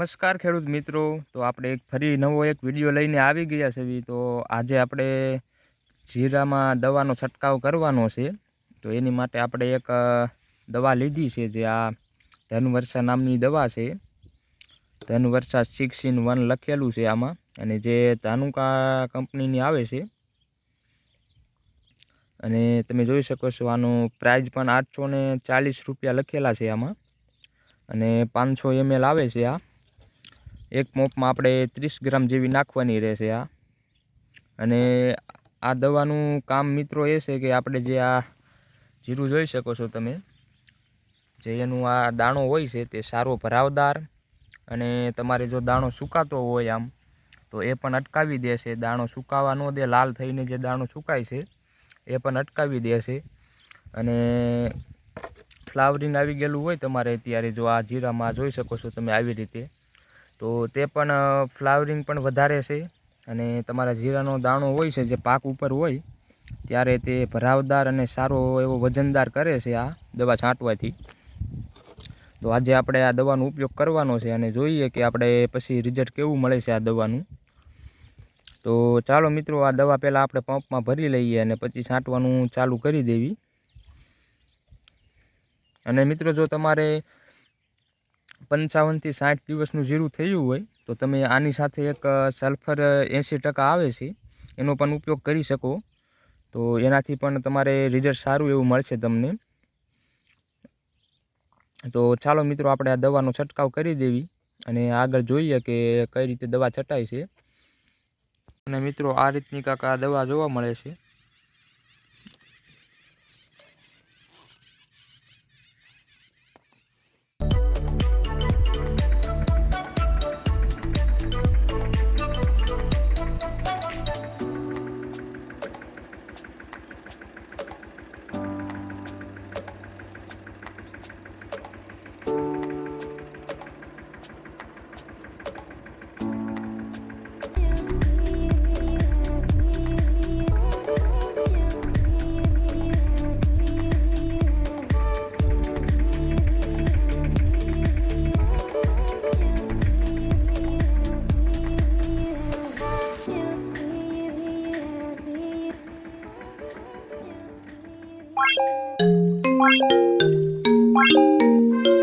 નમસ્કાર ખેડૂત મિત્રો. તો આપણે એક ફરી નવો એક વીડિયો લઈને આવી ગયા છે તો આજે આપણે જીરામાં દવાનો છંટકાવ કરવાનો છે. તો એની માટે આપણે એક દવા લીધી છે જે આ ધનવર્ષા નામની દવા છે. ધનવર્ષા સિક્સ ઇન વન લખેલું છે આમાં. અને જે ધાનુકા કંપનીની આવે છે. અને તમે જોઈ શકો છો આનો પ્રાઇઝ પણ આઠસો ચાલીસ રૂપિયા લખેલા છે આમાં. અને પાંચસો એમએલ આવે છે આ. એક મોપમાં આપણે ત્રીસ ગ્રામ જેવી નાખવાની રહેશે આ. અને આ દવાનું કામ મિત્રો એ છે કે આપણે જે આ જીરું જોઈ શકો છો તમે, જે એનું આ દાણો હોય છે તે સારો ભરાવદાર અને તમારે જો દાણો સુકાતો હોય આમ, તો એ પણ અટકાવી દેશે. દાણો સુકાવા ન દે, લાલ થઈને જે દાણો સુકાય છે, એ પણ અટકાવી દેશે. અને ફ્લાવરિંગ આવી ગયેલું હોય તમારે ત્યારે જો આ જીરામાં જોઈ શકો છો તમે આવી રીતે. તો તે પણ ફ્લાવરિંગ પણ વધારે છે અને તમારા જીરાનો દાણો હોય છે, જે પાક ઉપર હોય, ત્યારે તે ભરાવદાર અને સારો એવો વજનદાર કરે છે આ દવા છાંટવાથી. તો આજે આપણે આ દવાનો ઉપયોગ કરવાનો છે અને જોઈએ કે આપણે પછી રિઝલ્ટ કેવું મળે છે આ દવાનું. તો ચાલો મિત્રો, આ દવા પહેલાં આપણે પંપમાં ભરી લઈએ અને પછી છાંટવાનું ચાલુ કરી દેવી. અને મિત્રો, જો તમારે પંચાવનથી સાઠ દિવસનું જીરું થયું હોય, તો તમે આની સાથે એક સલ્ફર એંસી ટકા આવે છે. એનો પણ ઉપયોગ કરી શકો. તો એનાથી પણ તમારે રિઝલ્ટ સારું એવું મળશે તમને. તો ચાલો મિત્રો, આપણે આ દવાનો છંટકાવ કરી દેવી અને આગળ જોઈએ કે કઈ રીતે દવા છટાય છે. અને મિત્રો, આ રીતની કાંક આ દવા જોવા મળે છે. Thank you.